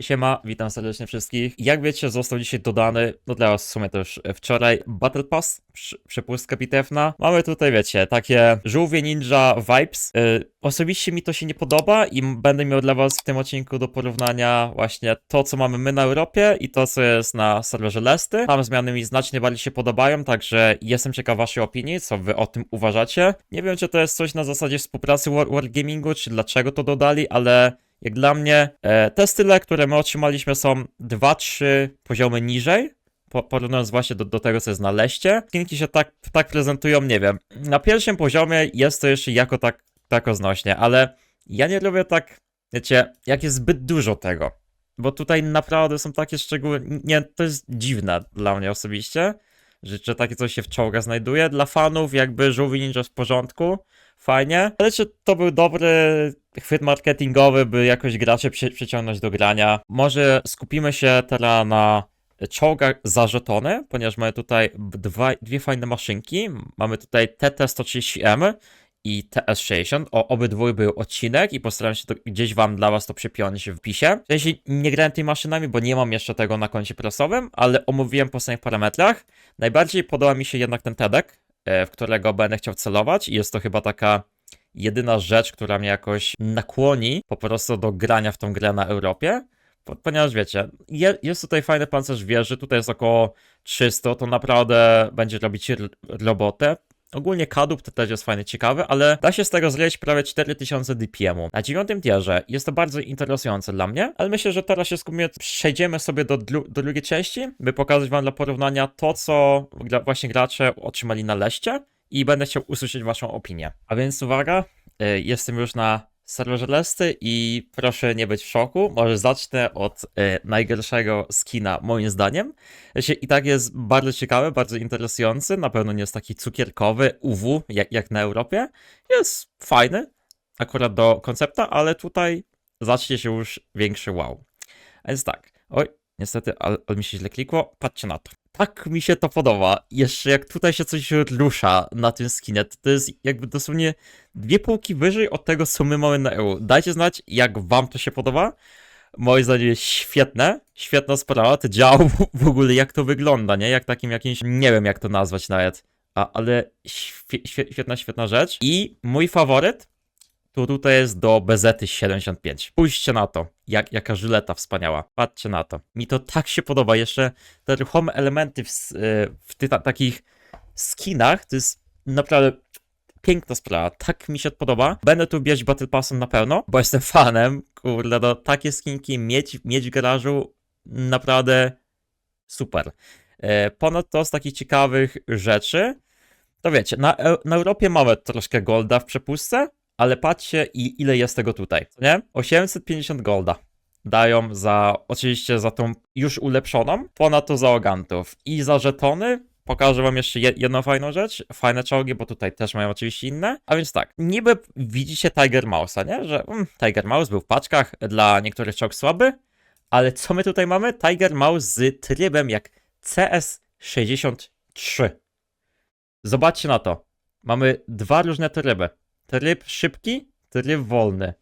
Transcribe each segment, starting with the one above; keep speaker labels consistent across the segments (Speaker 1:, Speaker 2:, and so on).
Speaker 1: Siema, witam serdecznie wszystkich. Jak wiecie, został dzisiaj dodany, no dla was w sumie też wczoraj, Battle Pass, przepustka bitewna. Mamy tutaj, wiecie, takie żółwie ninja vibes. Yy, osobiście mi to się nie podoba i będę miał dla was w tym odcinku do porównania właśnie to, co mamy my na Europie i to, co jest na serwerze Lesty. Tam zmiany mi znacznie bardziej się podobają, także jestem ciekaw waszej opinii, co wy o tym uważacie. Nie wiem, czy to jest coś na zasadzie współpracy War Wargamingu, czy dlaczego to dodali, ale jak dla mnie, e, te style, które my otrzymaliśmy, są 2-3 poziomy niżej. Po, porównując właśnie do, do tego, co jest na leście. Skinki się tak, tak prezentują, nie wiem. Na pierwszym poziomie jest to jeszcze jako tak, tak znośnie, ale ja nie lubię tak, wiecie, jak jest zbyt dużo tego. Bo tutaj naprawdę są takie szczegóły. Nie, to jest dziwne dla mnie osobiście, że, że takie coś się w czołgach znajduje. Dla fanów, jakby żółwi ninja w porządku, fajnie. Ale czy to był dobry chwyt marketingowy, by jakoś graczy przy, przyciągnąć do grania? Może skupimy się teraz na czołgach za żetony, ponieważ mamy tutaj dwa, dwie fajne maszynki. Mamy tutaj TT-130M i TS60. O obydwu był odcinek i postaram się to gdzieś wam dla was to przypiąć w pisie. W sensie nie grałem tymi maszynami, bo nie mam jeszcze tego na koncie prasowym, ale omówiłem po samych parametrach. Najbardziej podoba mi się jednak ten TEDek, w którego będę chciał celować i jest to chyba taka jedyna rzecz, która mnie jakoś nakłoni po prostu do grania w tą grę na Europie. Po- Ponieważ wiecie, je, jest tutaj fajny pancerz wieży, tutaj jest około 300, to naprawdę będzie robić robotę. Ogólnie kadłub to też jest fajny, ciekawy, ale da się z tego zleć prawie 4000 DPM-u. Na dziewiątym tierze jest to bardzo interesujące dla mnie, ale myślę, że teraz się skupimy, przejdziemy sobie do, do drugiej części, by pokazać wam dla porównania to, co gra- właśnie gracze otrzymali na leście i będę chciał usłyszeć waszą opinię. A więc uwaga, y, jestem już na serwerze Lesty i proszę nie być w szoku. Może zacznę od y, najgorszego skina moim zdaniem. I tak jest bardzo ciekawy, bardzo interesujący. Na pewno nie jest taki cukierkowy, UW, jak, jak na Europie. Jest fajny, akurat do koncepta, ale tutaj zacznie się już większy wow. A więc tak, oj, niestety, ale mi się źle klikło. Patrzcie na to. Tak mi się to podoba. Jeszcze jak tutaj się coś rusza na tym skinie, to, jest jakby dosłownie dwie półki wyżej od tego, co my mamy na EU. Dajcie znać, jak wam to się podoba. Moim zdaniem jest świetne, świetna sprawa, to działa w- ogóle, jak to wygląda, nie? Jak takim jakimś, nie wiem jak to nazwać nawet, A, ale świe, świe, świetna, świetna rzecz. I mój faworyt, to tutaj jest do Bezety 75. Spójrzcie na to, jak, jaka żyleta wspaniała. Patrzcie na to. Mi to tak się podoba, jeszcze te ruchome elementy w, y, w tych ta, takich skinach, to jest naprawdę piękna sprawa, tak mi się podoba. Będę tu bierać Battle Passem na pewno, bo jestem fanem, kurde, no takie skinki mieć, mieć w garażu naprawdę super. E, Ponadto z takich ciekawych rzeczy, to wiecie, na, Eu- na Europie mamy troszkę golda w przepustce, ale patrzcie i ile jest tego tutaj, nie? 850 golda dają za, oczywiście za tą już ulepszoną, ponadto za ogantów i za żetony Pokażę wam jeszcze je- jedną fajną rzecz. Fajne czołgi, bo tutaj też mają oczywiście inne. A więc tak, niby widzicie Tiger Mouse'a, nie? Że mm, Tiger Mouse był w paczkach, dla niektórych czołg słaby, ale co my tutaj mamy? Tiger Mouse z trybem jak CS63. Zobaczcie na to. Mamy dwa różne tryby. Tryb szybki, tryb wolny.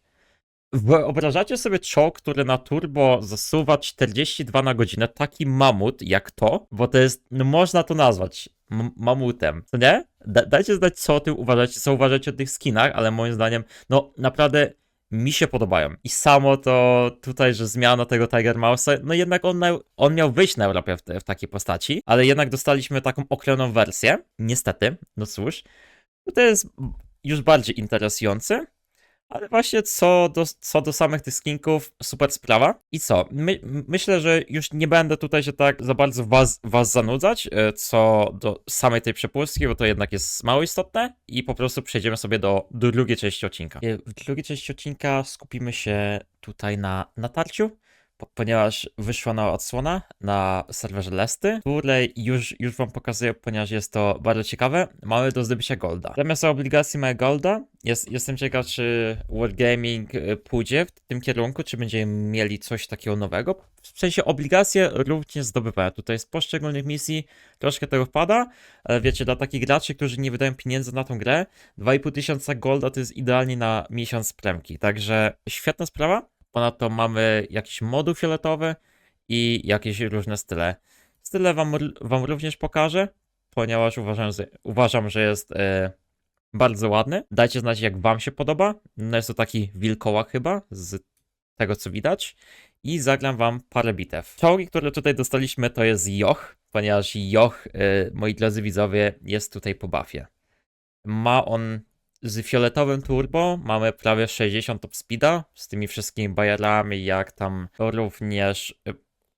Speaker 1: Wyobrażacie sobie czołg, który na turbo zasuwa 42 na godzinę, taki mamut jak to, bo to jest, no można to nazwać mamutem, co nie? Da- dajcie znać, co o tym uważacie, co uważacie o tych skinach, ale moim zdaniem, no naprawdę mi się podobają. I samo to tutaj, że zmiana tego Tiger Mouse'a, no jednak on, on miał wyjść na Europę w, w takiej postaci, ale jednak dostaliśmy taką okleną wersję, niestety, no cóż, to jest już bardziej interesujący. Ale właśnie co do, co do samych tych skinków, super sprawa. I co? My, myślę, że już nie będę tutaj się tak za bardzo was, was zanudzać, e, co do samej tej przepustki, bo to jednak jest mało istotne. I po prostu przejdziemy sobie do, do drugiej części odcinka. E, W drugiej części odcinka skupimy się tutaj na natarciu. Po, ponieważ wyszła nowa odsłona na serwerze Lesty, której już, już wam pokazuję, ponieważ jest to bardzo ciekawe. Mamy do zdobycia Golda. Zamiast obligacji mamy Golda. Jest, jestem ciekaw, czy Wargaming y, pójdzie w tym kierunku, czy będziemy mieli coś takiego nowego. W sensie obligacje również zdobywają. Tutaj z poszczególnych misji troszkę tego wpada, ale wiecie, dla takich graczy, którzy nie wydają pieniędzy na tą grę, 2,5 tysiąca Golda to jest idealnie na miesiąc premki. Także świetna sprawa. Ponadto mamy jakiś moduł fioletowy i jakieś różne style. Style wam, wam również pokażę, ponieważ uważam, że, uważam, że jest e, bardzo ładny. Dajcie znać, jak wam się podoba. No jest to taki wilkołak chyba, z tego co widać. I zagram wam parę bitew. Czołgi, które tutaj dostaliśmy, to jest Joch, ponieważ Joch, e, moi drodzy widzowie, jest tutaj po buffie. Ma on z fioletowym turbo mamy prawie 60 top speeda z tymi wszystkimi bajerami, jak tam również y,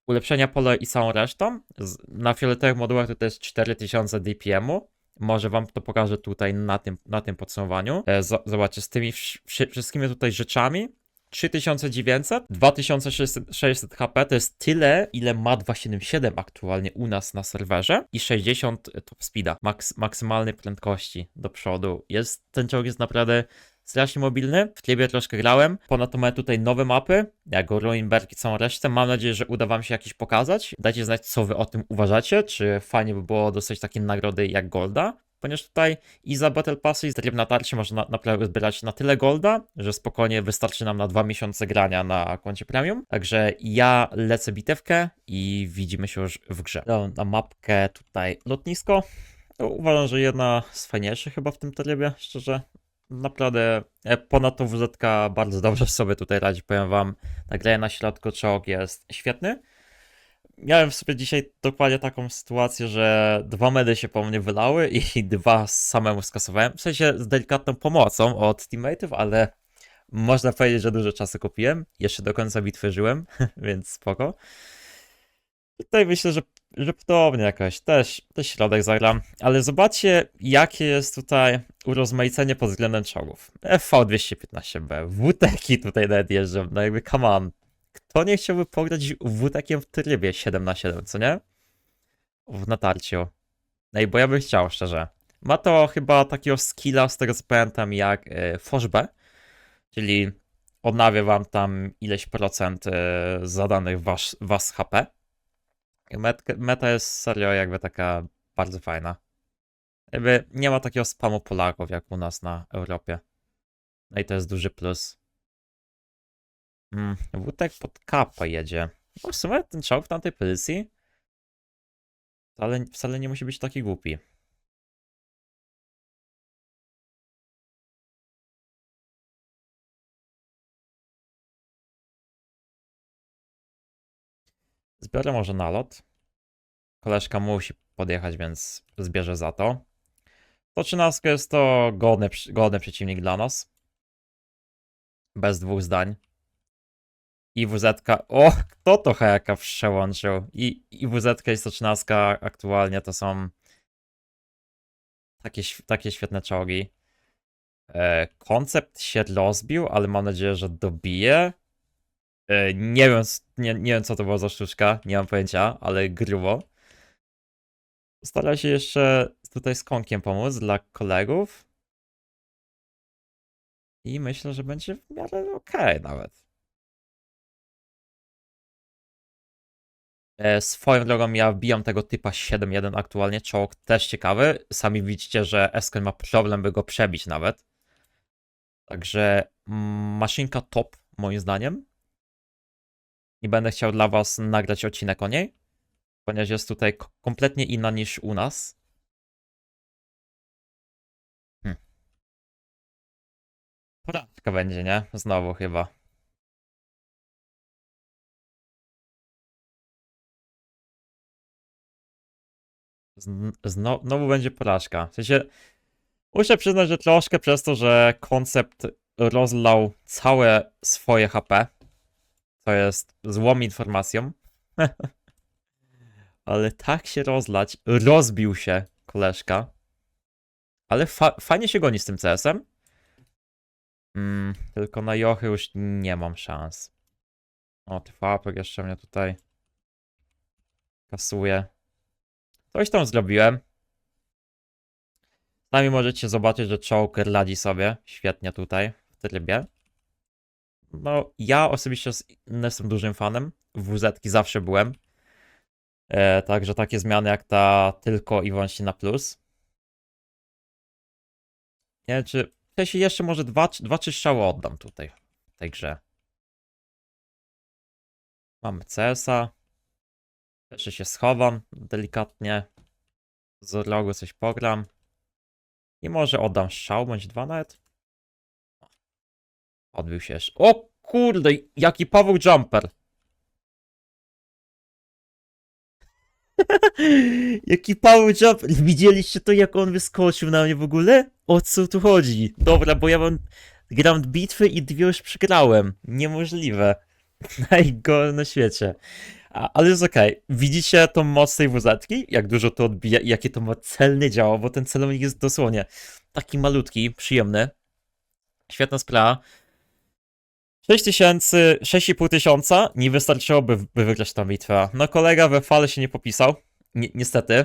Speaker 1: ulepszenia pole i całą resztą. Na fioletowych modułach to jest 4000 DPM-u. Może wam to pokażę tutaj na tym, na tym podsumowaniu. E, zobaczcie, z tymi wsz- wszy- wszystkimi tutaj rzeczami 3900, 2600 HP to jest tyle, ile ma 277 aktualnie u nas na serwerze i 60 top speeda, maks maksymalnej prędkości do przodu. Jest, ten czołg jest naprawdę strasznie mobilny. W trybie troszkę grałem. Ponadto mamy tutaj nowe mapy, jak Ruinberg i całą resztę. Mam nadzieję, że uda wam się jakieś pokazać. Dajcie znać, co wy o tym uważacie. Czy fajnie by było dostać takie nagrody jak Golda. Ponieważ tutaj i za Battle Passy, i za tryb natarcie można na, naprawdę zbierać na tyle golda, że spokojnie wystarczy nam na dwa miesiące grania na koncie premium. Także ja lecę bitewkę i widzimy się już w grze. Na mapkę tutaj lotnisko. No, Uważam, że jedna z fajniejszych chyba w tym trybie, szczerze. Naprawdę e, ponadto WZ bardzo dobrze sobie tutaj radzi, powiem wam. Nagraje na środku czołg jest świetny. Miałem w sobie dzisiaj dokładnie taką sytuację, że dwa medy się po mnie wylały i dwa samemu skasowałem. W sensie z delikatną pomocą od teammateów, ale można powiedzieć, że dużo czasu kupiłem. Jeszcze do końca bitwy żyłem, więc spoko. Tutaj myślę, że, że podobnie jakoś też, też środek zagram. Ale zobaczcie, jakie jest tutaj urozmaicenie pod względem czołgów. FV215B, WTeki tutaj nawet jeżdżą, no jakby come on. Kto nie chciałby pograć WTkiem w trybie 7 na 7 co nie? W natarciu. No i bo ja bym chciał, szczerze. Ma to chyba takiego skilla, z tego co pamiętam, jak e, Forzb, czyli odnawia wam tam ileś procent e, zadanych was, was HP. Met, meta jest serio jakby taka bardzo fajna. Jakby nie ma takiego spamu Polaków jak u nas na Europie. No i to jest duży plus. Mm, Wutek pod kapę jedzie. No w sumie ten czołg w tamtej pozycji wcale, wcale nie musi być taki głupi. Zbiorę może nalot. Koleżka musi podjechać, więc zbierze za to. To 13 jest to godny, godny przeciwnik dla nas. Bez dwóch zdań. I WZ. O, kto to hejaka przełączył? I, i WZ i 113 aktualnie to są takie, takie świetne czołgi. E, koncept się rozbił, ale mam nadzieję, że dobije. E, nie, wiem, nie, nie wiem, co to była za sztuczka, nie mam pojęcia, ale grubo. Staram się jeszcze tutaj z konkiem pomóc dla kolegów. I myślę, że będzie w miarę okej nawet. Swoją drogą ja wbijam tego typa 7.1 aktualnie, czołg też ciekawy. Sami widzicie, że Esken ma problem, by go przebić nawet. Także mm, maszynka top, moim zdaniem. I będę chciał dla was nagrać odcinek o niej, ponieważ jest tutaj kompletnie inna niż u nas. Hm. Porażka będzie, nie? Znowu chyba. Zn- Zno, znowu będzie porażka. W sensie, muszę przyznać, że troszkę przez to, że koncept rozlał całe swoje HP, to jest złą informacją, ale tak się rozlać, rozbił się koleżka, ale fa fajnie się goni z tym CS-em. Mm, tylko na Jochy już nie mam szans. O, TVP jeszcze mnie tutaj kasuje. Coś tam zrobiłem. Sami możecie zobaczyć, że Choker radzi sobie świetnie tutaj w trybie. No, ja osobiście jestem dużym fanem. WZ zawsze byłem. E, także takie zmiany jak ta tylko i wyłącznie na plus. Nie wiem, czy sensie jeszcze może dwa, dwa trzy strzały oddam tutaj w tej grze. Mamy CS-a. Jeszcze się schowam delikatnie. Z rogu coś pogram. I może oddam strzał, bądź dwa nawet. Odbił się jeszcze. O kurde, jaki Paweł Jumper. jaki Paweł Jumper. Widzieliście to, jak on wyskoczył na mnie w ogóle? O co tu chodzi? Dobra, bo ja mam... Gram bitwy i dwie już przegrałem. Niemożliwe. Najgorsze na świecie. Ale jest okej. Widzicie tą moc tej wuzetki? Jak dużo to odbija i jakie to ma celne działo, bo ten celownik jest dosłownie taki malutki, przyjemny. Świetna sprawa. 6 tysięcy, 6,5 tysiąca nie wystarczyłoby by wygrać tę bitwę. No kolega we fale się nie popisał. Ni niestety.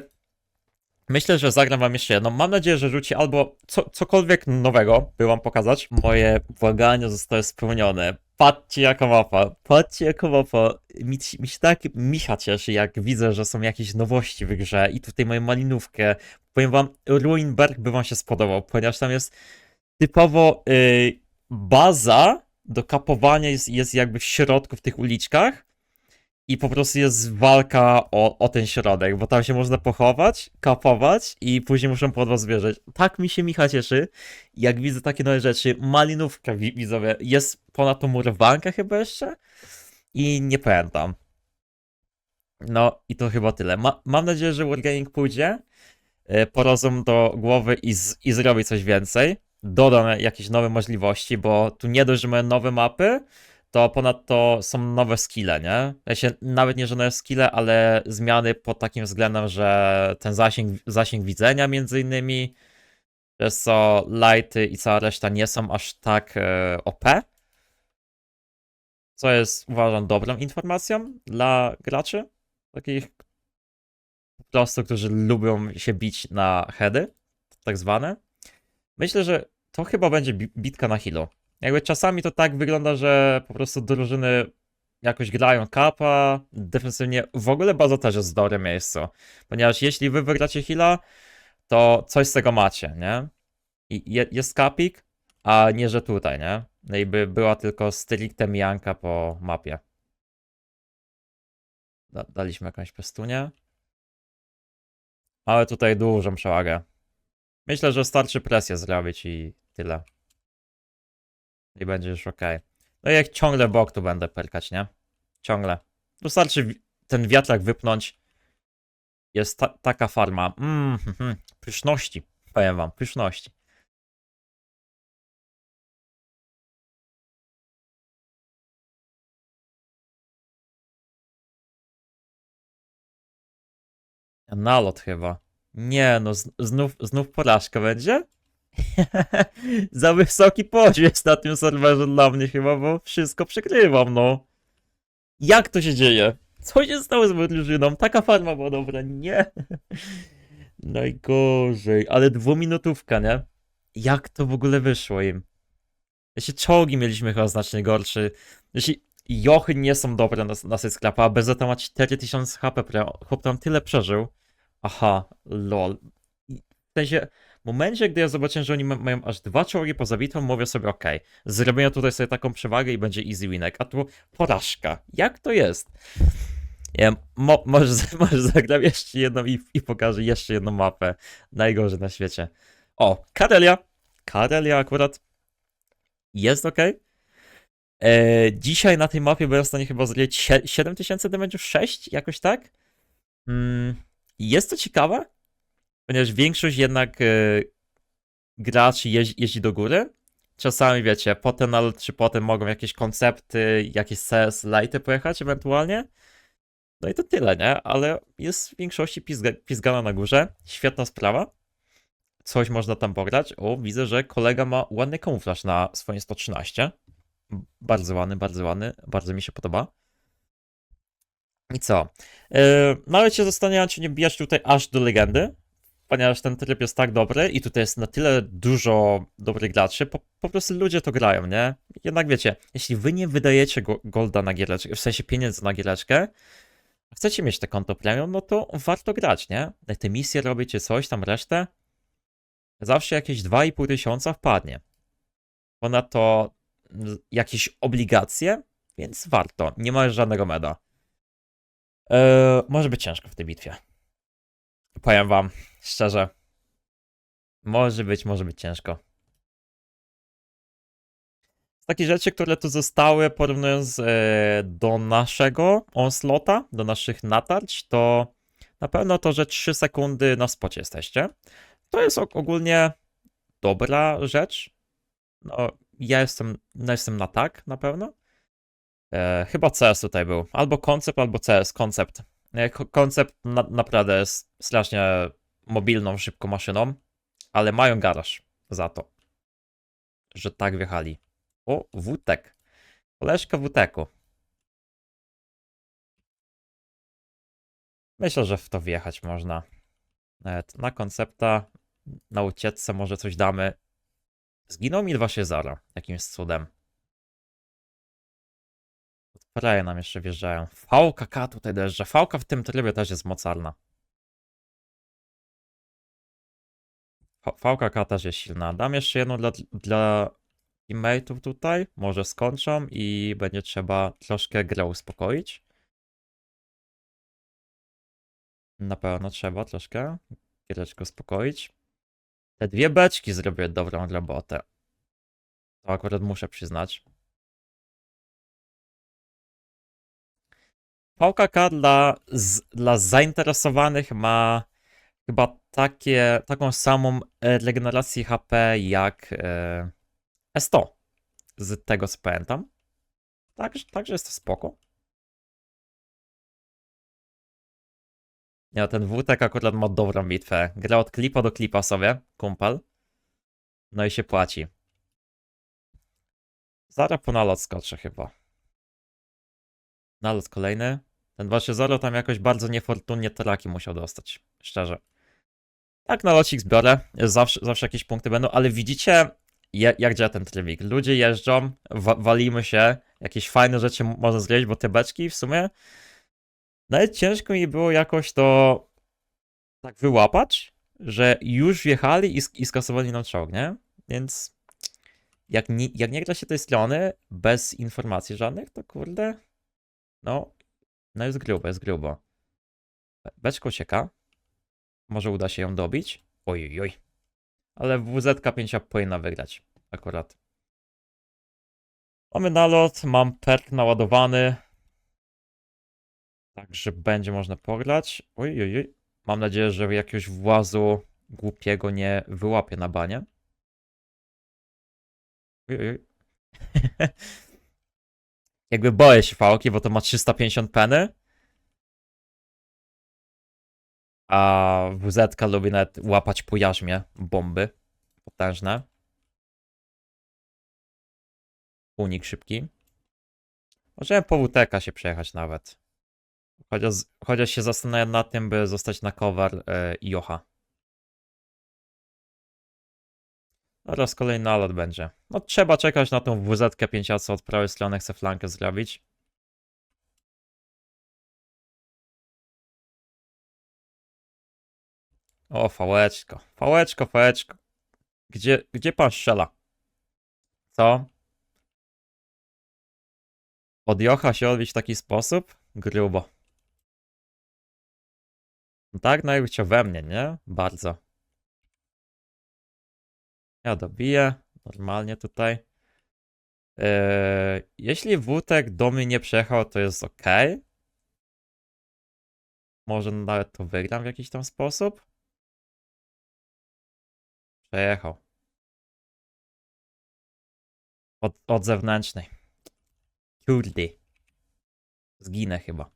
Speaker 1: Myślę, że zagram wam jeszcze jedną. Mam nadzieję, że rzuci albo co, cokolwiek nowego, by wam pokazać. Moje błagania zostały spełnione. Patrzcie jaka mapa, patrzcie jaka mapa. Mi, mi się tak micha cieszy, jak widzę, że są jakieś nowości w grze. I tutaj mają malinówkę. Powiem wam, Ruinberg by wam się spodobał, ponieważ tam jest typowo y, baza do kapowania jest, jest jakby w środku w tych uliczkach. I po prostu jest walka o, o ten środek, bo tam się można pochować, kapować i później muszą po was wierzyć. Tak mi się Micha cieszy, jak widzę takie nowe rzeczy. Malinówka, wi- widzowie. Jest ponadto murowanka chyba jeszcze? I nie pamiętam. No i to chyba tyle. Ma, mam nadzieję, że Wargaming pójdzie e, po rozum do głowy i, z, i zrobi coś więcej. Doda jakieś nowe możliwości, bo tu nie dość, że mają nowe mapy, to ponadto są nowe skille, nie? Ja się nawet nie, że nowe skille, ale zmiany pod takim względem, że ten zasięg, zasięg widzenia między innymi, przez co lighty i cała reszta nie są aż tak e, OP. Co jest, uważam, dobrą informacją dla graczy, takich po prostu, którzy lubią się bić na heady, tak zwane. Myślę, że to chyba będzie bi- bitka na healu. Jakby czasami to tak wygląda, że po prostu drużyny jakoś grają kapa, defensywnie. W ogóle baza też jest w dobrym. Ponieważ jeśli wy wygracie heala, to coś z tego macie, nie? I je, jest kapik, a nie, że tutaj, nie? No i by była tylko stricte mijanka po mapie. Da, daliśmy jakąś pestunię. Ale tutaj dużą przewagę. Myślę, że starczy presję zrobić i tyle. I będzie już ok. No i jak ciągle bok tu będę perkać, nie? Ciągle. Wystarczy ten wiatrak wypnąć. Jest ta taka farma. Mm. Pyszności. Powiem wam, pyszności. Nalot chyba. Nie, no znów, znów porażka będzie? Za wysoki poziom jest na tym serwerze dla mnie chyba, bo wszystko przegrywam, no. Jak to się dzieje? Co się stało z moją drużyną? Taka farma była dobra, nie. Najgorzej, ale dwuminutówka, nie? Jak to w ogóle wyszło im? Jeśli czołgi mieliśmy chyba znacznie gorszy. Jeśli jochy nie są dobre na, na sklapa, a BZ ma 4000 HP, chłop tam tyle przeżył. Aha, lol. W sensie, momencie, gdy ja zobaczyłem, że oni ma, mają aż dwa czołgi poza bitwą, mówię sobie, okej, zrobię tutaj sobie taką przewagę i będzie easy winek, a tu porażka. Jak to jest? Wiem, mo, może, może zagram jeszcze jedną i, i pokażę jeszcze jedną mapę. Najgorzej na świecie. O, Karelia. Karelia akurat jest ok. E, dzisiaj na tej mapie byłem w stanie chyba zrobić sie- 7000 damage'ów, 6, jakoś tak. Mm, jest to ciekawe, ponieważ większość jednak e, graczy jeździ, jeździ do góry. Czasami wiecie, potem na czy potem mogą jakieś koncepty, jakieś CS lighty pojechać ewentualnie. No i to tyle, nie? Ale jest w większości pizga, pizgana na górze. Świetna sprawa. Coś można tam pograć. O, widzę, że kolega ma ładny kamuflaż na swoim 113. Bardzo ładny, bardzo ładny. Bardzo mi się podoba. I co? Yy, nawet się zastanawiam, czy nie bijać tutaj aż do legendy, ponieważ ten tryb jest tak dobry i tutaj jest na tyle dużo dobrych graczy, po, po prostu ludzie to grają, nie? Jednak wiecie, jeśli wy nie wydajecie go, golda na giereczkę, w sensie pieniędzy na giereczkę, chcecie mieć te konto premium, no to warto grać, nie? Te misje robicie, coś tam, resztę, zawsze jakieś 2,5 tysiąca wpadnie. Ponadto jakieś obligacje, więc warto, nie ma żadnego meda. Eee, może być ciężko w tej bitwie. Powiem wam, szczerze. Może być, może być ciężko. Z takich rzeczy, które tu zostały, porównując e, do naszego onslota, do naszych natarć, to na pewno to, że 3 sekundy na spocie jesteście. To jest og- ogólnie dobra rzecz. No, ja jestem, no jestem na tak, na pewno. E, chyba CS tutaj był. Albo koncept, albo CS, koncept. E, ko- koncept na, naprawdę jest strasznie mobilną, szybką maszyną, ale mają garaż za to, że tak wjechali. O, Wutek. Koleżka Wuteku. Myślę, że w to wjechać można. Nawet na koncepta, na ucieczce może coś damy. Zginął mi 2-0 jakimś cudem. Praje nam jeszcze wjeżdżają. VKK tutaj dojeżdża. VK w tym trybie też jest mocarna. VKK też jest silna. Dam jeszcze jedną dla, dla teammateów tutaj. Może skończą i będzie trzeba troszkę grę uspokoić. Na pewno trzeba troszkę giereczkę uspokoić. Te dwie beczki zrobię dobrą robotę. To akurat muszę przyznać. VKK dla, dla zainteresowanych ma chyba takie, taką samą regenerację HP jak e, S100. Z tego co pamiętam. Także, także jest to spoko. Ja, ten WTK akurat ma dobrą bitwę. Gra od klipa do klipa sobie, kumpel. No i się płaci. Zaraz po nalot skoczę chyba. Nalot kolejny. Ten 2-0 tam jakoś bardzo niefortunnie traki musiał dostać. Szczerze. Tak, nalocik zbiorę. Zawsze, zawsze jakieś punkty będą, ale widzicie, je, jak działa ten trybik. Ludzie jeżdżą, wa walimy się, jakieś fajne rzeczy można zrobić, bo te beczki w sumie nawet ciężko mi było jakoś to tak wyłapać, że już wjechali i, i skasowali nam czołg, nie? Więc jak nie, jak nie gra się tej strony bez informacji żadnych, to kurde, no, no jest grubo, jest grubo. Be- Beczka ucieka. Może uda się ją dobić. Oj, oj. Ale WZ 5 powinna wygrać. Akurat. Mamy nalot, mam perk naładowany. Także będzie można pograć. Oj, oj. Mam nadzieję, że jakiegoś włazu głupiego nie wyłapię na banie. Oj, oj, oj. Jakby boję się fałki, bo to ma 350 peny. A WZ lubi nawet łapać po jarzmie bomby. Potężne. Unik szybki. Możemy po WTK się przejechać nawet. Chociaż, chociaż się zastanawiam nad tym, by zostać na cover e, Jocha. Oraz kolejny nalot będzie. No trzeba czekać na tą WZ 5 co od prawej strony chce flankę zrobić. O, fałeczko. Fałeczko, fałeczko. Gdzie, gdzie pan strzela? Co? Od Jocha się odbić w taki sposób? Grubo. No tak, no chciał we mnie, nie? Bardzo. Ja dobiję. Normalnie tutaj. Eee, jeśli Wutek do mnie nie przejechał, to jest ok. Może nawet to wygram w jakiś tam sposób. Przejechał. Od, od zewnętrznej. Kurde. Zginę chyba.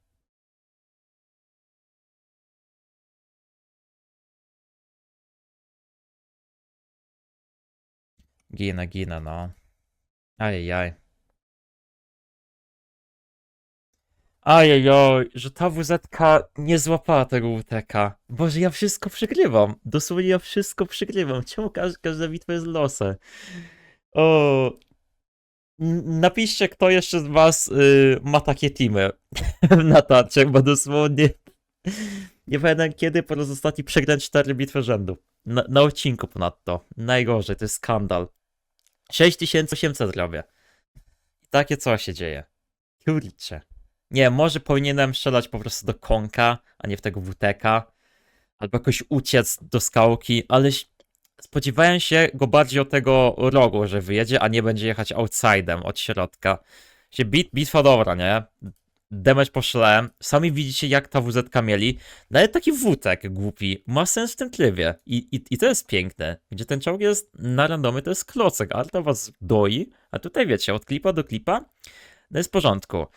Speaker 1: Ginę, ginę, no. Ajajaj. Ajajoj, że ta WZ nie złapała tego UTK. Boże, ja wszystko przegrywam. Dosłownie ja wszystko przegrywam. Czemu każ każda bitwa jest losem? O. Napiszcie, kto jeszcze z was y, ma takie teamy na tarczach, bo dosłownie nie pamiętam kiedy po raz ostatni przegrałem 4 bitwy rzędu. Na, na odcinku ponadto. Najgorzej, to jest skandal. 6800 robię. Takie co się dzieje. Kurczę. Nie, może powinienem strzelać po prostu do konka, a nie w tego WTK. Albo jakoś uciec do skałki, ale spodziewałem się go bardziej od tego rogu, że wyjedzie, a nie będzie jechać outsidem od środka. Się bit, bitwa dobra, nie? Damage poszlałem. Sami widzicie, jak ta WZ mieli. Nawet taki wutek głupi ma sens w tym trywie. I, i, I to jest piękne. Gdzie ten czołg jest na randomie, to jest klocek, ale to was doi. A tutaj wiecie, od klipa do klipa, no jest w porządku.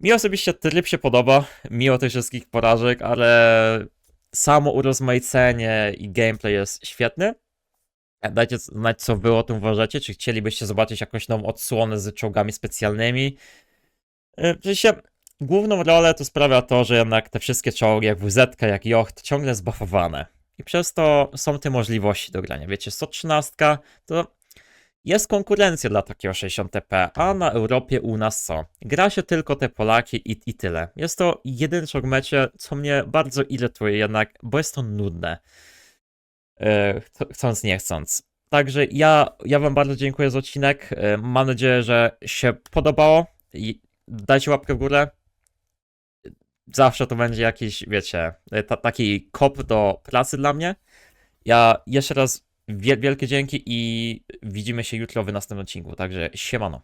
Speaker 1: Mi osobiście tryb się podoba, mimo tych wszystkich porażek, ale samo urozmaicenie i gameplay jest świetny. Dajcie znać, co wy o tym uważacie. Czy chcielibyście zobaczyć jakąś nową odsłonę z czołgami specjalnymi? W sensie, główną rolę to sprawia to, że jednak te wszystkie czołgi, jak WZ, jak Jocht, ciągle zbuffowane. I przez to są te możliwości do grania. Wiecie, 113 to jest konkurencja dla takiego 60 TP, a na Europie u nas co? Gra się tylko te Polaki i, i tyle. Jest to jedyny czołg mecie, co mnie bardzo irytuje jednak, bo jest to nudne. Ch- chcąc, nie chcąc. Także ja, ja wam bardzo dziękuję za odcinek. Yy, Mam nadzieję, że się podobało. I dajcie łapkę w górę. Zawsze to będzie jakiś, wiecie, ta, taki kop do pracy dla mnie. Ja jeszcze raz wielkie dzięki i widzimy się jutro w następnym odcinku. Także siemano.